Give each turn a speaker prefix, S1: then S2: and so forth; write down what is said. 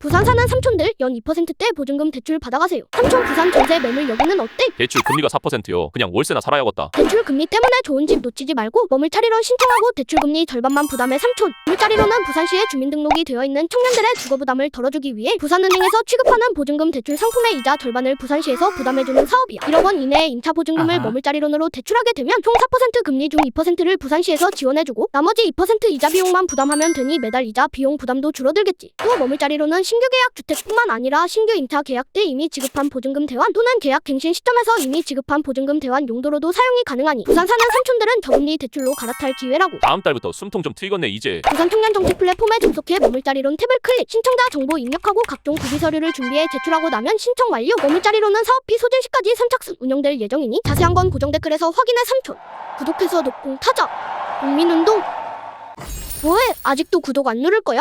S1: 부산 사는 삼촌들 연 2%대 보증금 대출 받아가세요. 삼촌 부산 전세 매물 여기는 어때?
S2: 대출 금리가 4%요. 그냥 월세나 살아야겠다.
S1: 대출 금리 때문에 좋은 집 놓치지 말고 머물자리로 신청하고 대출 금리 절반만 부담해 삼촌. 머물자리로는 부산시에 주민등록이 되어 있는 청년들의 주거 부담을 덜어주기 위해 부산은행에서 취급하는 보증금 대출 상품의 이자 절반을 부산시에서 부담해주는 사업이야. 1억 원 이내의 임차 보증금을
S2: 아하.
S1: 머물자리론으로 대출하게 되면 총 4% 금리 중 2%를 부산시에서 지원해주고 나머지 2% 이자 비용만 부담하면 되니 매달 이자 비용 부담도 줄어들겠지. 또 머물자리로는 신규 계약 주택뿐만 아니라 신규 임차 계약 때 이미 지급한 보증금 대환 또는 계약 갱신 시점에서 이미 지급한 보증금 대환 용도로도 사용이 가능하니 부산 사는 삼촌들은 저금리 대출로 갈아탈 기회라고.
S2: 다음 달부터 숨통 좀 트이겠네 이제.
S1: 부산 청년 정책 플랫폼에 접속해 머물자리론 탭을 클릭 신청자 정보 입력하고 각종 구비 서류를 준비해 제출하고 나면 신청 완료 머물자리로는 사업비 소진 시까지 선착순 운영될 예정이니 자세한 건 고정 댓글에서 확인해 삼촌 구독해서 녹봉 타자 국민운동 뭐해 아직도 구독 안 누를 거야?